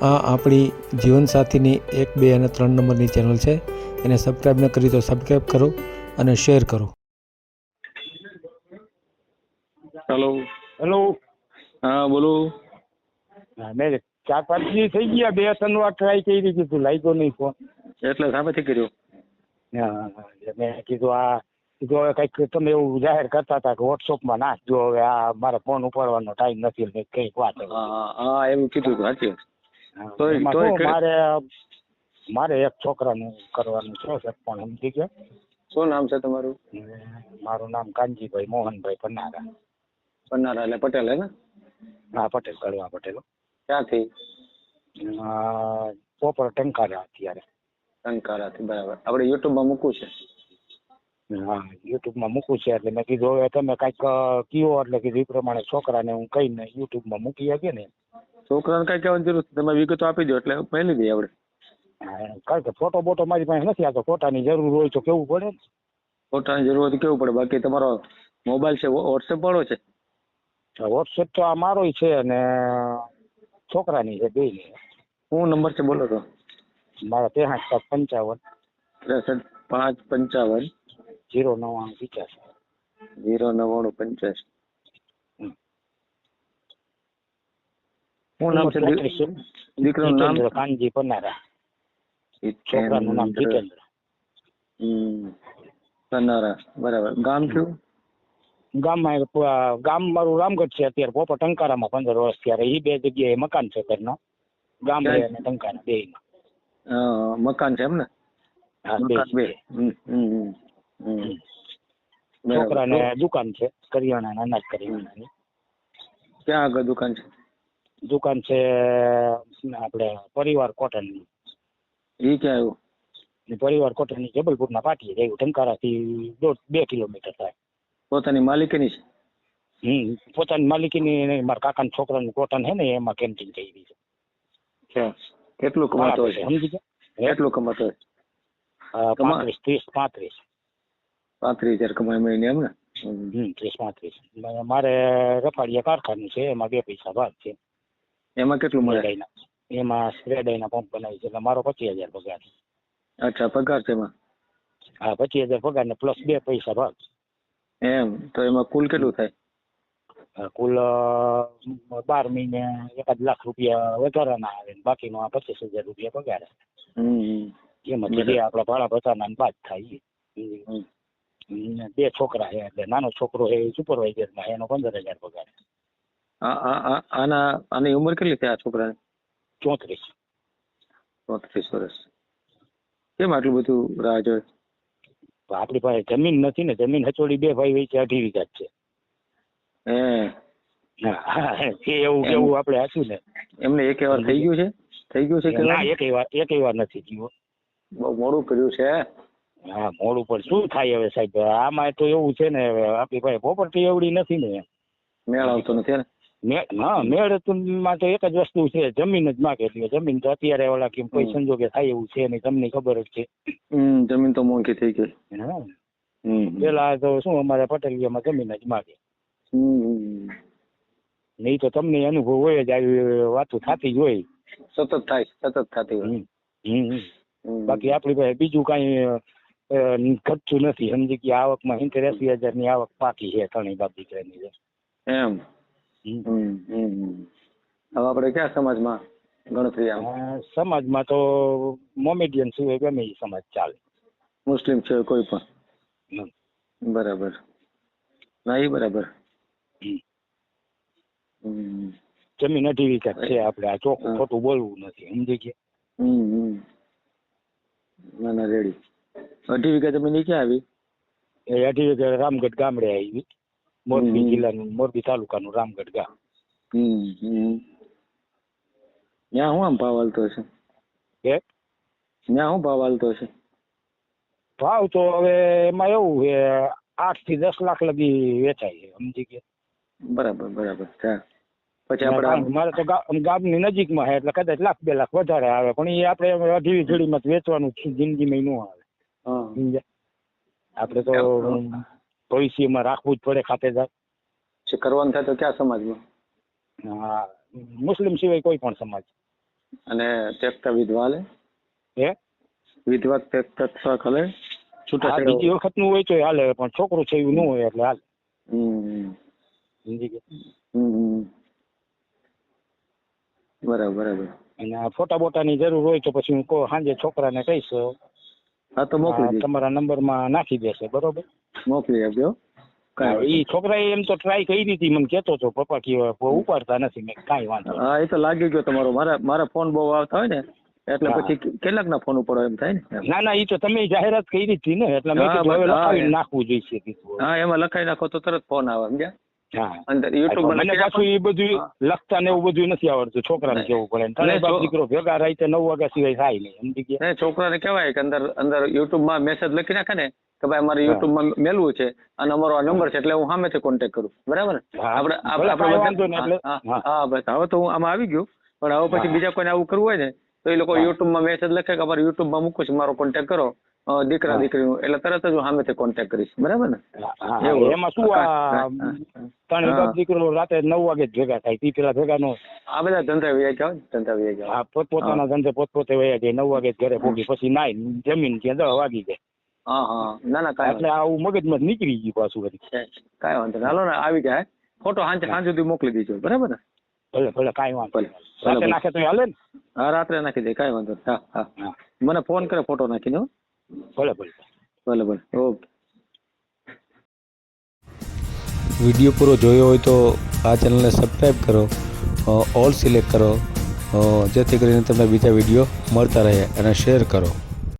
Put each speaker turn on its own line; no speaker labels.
આ આપણી જીવનસાથીની એક બે અને ત્રણ નંબરની ચેનલ છે. એને સબસ્ક્રાઈબ ન કરી તો સબસ્ક્રાઈબ કરો અને શેર કરો.
હેલો
હેલો
હા બોલો.
મેં ચાર પાંચ દિવસ થઈ ગયા બે ત્રણ વાર ટ્રાય કરી કીધું લાગ્યો નહીં ફોન
એટલે સામેથી કર્યો.
હા, હા, એટલે મેં કીધું આ કીધું હવે કંઈક તમે એવું જાહેર કરતા હતા કે વોટ્સઅપમાં નાખજો હવે આ મારે ફોન ઉપાડવાનો ટાઈમ નથી એટલે કંઈક વાત
હા એવું કીધું હતું સાચી
એમાં શું મારે મારે એક છોકરાનું કરવાનું છે સર પણ સમજી ગયા.
શું નામ છે તમારું?
મારું નામ કાનજીભાઈ મોહનભાઈ પન્નારા.
પન્નારા એટલે પટેલ હે ને?
હા પટેલ કડવા પટેલ.
ક્યાંથી?
પોપર ટંકારા અત્યારે.
ટંકારાથી બરાબર. આપણે યુટ્યુબમાં મૂકવું છે?
હા યુટ્યુબમાં મૂકું છે એટલે મેં કીધું હવે તમે કાંઈક કયો એટલે કીધું એ પ્રમાણે છોકરાને હું કહીને યુટ્યુબમાં મૂકી શકીએ ને
છોકરાને કઈ કહેવાની જરૂર છે તમે વિગતો આપી દો એટલે પહેલી દઈએ આપણે.
કારણ કે ફોટો બોટો મારી પાસે નથી આ તો ફોટાની જરૂર હોય તો કેવું પડે?
ફોટાની જરૂર હોય તો કેવું પડે? બાકી તમારો મોબાઈલ છે વોટ્સએપ વાળો છે?
વોટ્સએપ તો આ મારોય છે અને છોકરાની છે બે
શું નંબર છે બોલો તો?
મારા ત્રેસઠ સાત પંચાવન
ત્રેસઠ પાંચ પંચાવન.
જીરો નવ્વાણું પચાસ
જીરો નવ્વાણું પંચ્યાસી. શું નામ છે દીકરાનું નામ?
કાનજી પન્નારા છોકરાનું નામ જીતેન્દ્ર.
હમ. બરાબર. ગામ કયું?
ગામમાં ગામ મારું રામગઢ છે અત્યારે. પોપર ટંકારામાં પંદર વર્ષ ત્યારે એ બે જગ્યાએ મકાન છે ઘરના. ગામડે
ક્યાં?
અને ટંકારા બે
મકાન છે એમ ને
બે
મકાન બે.
છોકરાને દુકાન છે કરિયાણા અનાજ કરિયાણાની.
ક્યાં આગળ દુકાન છે?
દુકાન છે આપણે પરિવાર કોટનની.
એ ક્યાં આવ્યું?
ને પરિવાર કોટનની જબલપુરના પાટીએ જાય ટંકારાથી દોઢ બે કિલોમીટર થાય.
પોતાની માલિકીની છે?
હમ પોતાની માલિકીની મારા કાકાના છોકરાનું કોટન છે ને એમાં કેન્ટીન થઈ દીધું.
છે. કેટલું કમાતો
છે, સમજી ગયા?
કેટલું કમાતો હશે
પાંત્રીસ ત્રીસ પાંત્રીસ.
પાંત્રીસ હજાર કમાય મહિને એમ ને? હમ.
હમ ત્રીસ પાંત્રીસ. મારે રફાડીયા કારખાનું છે એમાં બે પૈસા ભાગ છે.
એમાં કેટલું મળે?
એમાં સ્પ્રેડાઈના પંપ બનાવી છે એટલે મારો પચીસ હજાર પગાર
અચ્છા પગાર છે એમાં?
હા પચીસ હજાર પગાર ને પ્લસ બે પૈસા ભાગ
એમ તો એમાં કુલ કેટલું થાય?
કુલ બાર મહિને એકાદ લાખ રૂપિયા વધારાના આવે ને બાકીનો આ પચીસ હજાર રૂપિયા પગાર. એમાંથી બે આપણા ભાડા ભથ્થાના બાદ થાય બે છોકરા છે એટલે નાનો છોકરો છે સુપરવાઇઝરમાં એનો પંદર હજાર પગાર
આના આની ઉંમર કેટલી થઈ આ છોકરાની?
ચોત્રીસ.
ચોત્રીસ વર્ષ. કેમ આટલું બધું રાહ જોય?
આપણી પાસે જમીન નથી ને જમીન હચોડી બે ભાઈ વેચી અઢી વીઘા છે. એ એવું કેવું આપણે હાચું ને?
એમને એક વાર થઈ ગયું છે? થઈ ગયું છે કે
ના એક વાર એક વાર નથી થયું.
બહુ મોડું કર્યું છે?
હા મોડું પર શું થાય હવે સાહેબ? આમાં તો એવું છે ને આપણી પાસે પ્રોપર્ટી એવડી નથી ને.
મેળ આવતો નથી ને
હા માટે એક જ વસ્તુ છે જમીન જ માગે એટલે જમીન તો અત્યારે ઓલા કેમ કોઈ સંજોગે થાય એવું છે નહીં તમને ખબર જ છે.
જમીન તો મોંઘી થઈ ગઈ.
હા. પેલા તો શું અમારે પટેલિયામાં જમીન જ માગે. નહીં તો તમને અનુભવ હોય જ આવી વાતો થતી જ હોય.
સતત થાય સતત થતી હોય.
બાકી આપણી પાસે બીજું કાંઈ ઘટતું નથી. સમજી કે આવકમાં સિત્તેર એસી હજારની આવક પાકી છે ત્રણેય બાપ દીકરાની.
એમ. હવે આપણે ક્યાં સમાજમાં ગણતરી આમ
અ, સમાજમાં તો મોમેડિયન સિવાય ગમે એ સમાજ ચાલે
મુસ્લિમ છે કોઈ પણ
હમ.
બરાબર ના એ બરાબર
હમ.
હમ.
જમીન અઢી વીઘા જ છે આપણે આ ચોખ્ખું
હા.
ખોટું બોલવું નથી સમજી ગયા
હમ. હમ. ના ના રેડી અઢી વીઘા જમીન ઈ ક્યાં આવી
એ અઢી વીઘા રામગઢ ગામડે આવી મોરબી. જિલ્લાનું મોરબી તાલુકાનું રામગઢ ગામ.
ત્યાં શું આમ ભાવ હાલતો છે
કે
ત્યાં શું ભાવ હાલતો છે
ભાવ તો હવે એમાં એવું છે આઠથી દસ લાખ લગી વેચાય છે સમજી ગયા?
બરાબર બરાબર. પછી આપણે
મારે તો ગામ ગામની નજીકમાં છે એટલે કદાચ લાખ બે લાખ વધારે આવે પણ એ આપણે અઢી જોડીમાં માં વેચવાનું જિંદગી જિંદગીમાં ન આવે.
હા.
આપણે તો. ભવિષ્યમાં રાખવું જ પડે ખાતેદાર.
કરવાનું થાય તો ક્યાં સમાજમાં?
હા, મુસ્લિમ સિવાય કોઈ પણ સમાજ.
અને ત્યક્તા વિધવા લે
હે?
વિધવા ત્યક્તા ખલે છૂટા
બીજી વખતનું હોય તો હાલે પણ છોકરું છે એવું ન હોય એટલે હાલે.
બરાબર બરાબર.
અને ફોટા બોટાની જરૂર હોય તો પછી હું સાંજે છોકરાને કહીશ.
હા તો મોકલી
તમારા
નંબર
તમારા નંબરમાં નાખી દેશે બરોબર?
મોકલી આપ્યો
એ છોકરાએ એમ તો ટ્રાય કરી હતી મને કેતો હતો પપ્પા કે ઉપાડતા નથી. મેં કાંઈ વાંધો
હા એ તો લાગી ગયો તમારો. મારા મારા ફોન બહુ આવતા હોય ને એટલે પછી કેટલાક ના ફોન ઉપર એમ થાય ને?
ના ના એ તો તમે જાહેરાત કરી હતી ને એટલે મેં કીધું હવે
એ.
નાખવું જોઈએ
હા એમાં લખાઈ નાખો તો તરત ફોન આવે સમજ્યા?
હા.
અંદર યુટ્યુબ
મને પાછું એ બધું લખતા ને એવું બધું નથી આવડતું છોકરાને. કેવું પડે તને બાપ દીકરો ભેગા રાતે નવ વાગ્યા સિવાય થાય નહીં સમજી ગયા
ને છોકરાને કહેવાય કે અંદર અંદર યુટ્યુબમાં મેસેજ લખી નાખે ને કે ભાઈ અમારે
હા.
યુટ્યુબમાં મેલવું છે અને અમારો આ નંબર છે એટલે હું સામેથી કોન્ટેક્ટ કરું. બરાબર. આપણે આપણે હા, બસ હવે તો હું આમાં આવી ગયું. પણ હવે પછી બીજા કોઈને આવું કરવું હોય ને તો એ લોકો. યુટ્યુબમાં મેસેજ લખે કે અમારે યુટ્યુબમાં મૂકવું છે મારો કોન્ટેક્ટ કરો. દીકરા
દીકરી
દીકરીનું. એટલે તરત જ હું સામેથી કોન્ટેક્ટ કરીશ. બરાબર ને?
એમાં શું આ. ત્રણ. બાપ દીકરો રાતે નવ વાગે જ ભેગા થાય. તી પેલા ભેગા નો
આ બધા ધંધા વ્યાજ જાવ ધંધા વ્યાજ
જાવ પોતપોતાના ધંધે પોતપોતે વયા જાય નવ વાગે ઘરે ભોગી. પછી નાઈ જમીન ત્યાં દસ વાગી જાય.
હા હા. ના ના કાંઈ
એટલે આવું મગજમાં નીકળી ગયું પાછું બધી
કાંઈ વાંધો નહીં. હાલો ને આવી જાય ફોટો સાંજે સાંજ સુધી મોકલી દેજો. બરાબર ને?
ભલે ભલે કાંઈ વાંધો
ભલે.
નહીં. નાખે તો હાલે ને?
હા રાત્રે નાખી દે કાંઈ વાંધો નહીં. હા હા. મને ફોન કરે ફોટો નાખીને.
ભલે ભલે.
ભલે ભલે. ઓકે.
વીડિયો પૂરો જોયો હોય તો આ ચેનલને સબસ્ક્રાઈબ કરો ઓલ સિલેક્ટ કરો જેથી કરીને તમને બીજા વીડિયો મળતા રહે અને શેર કરો.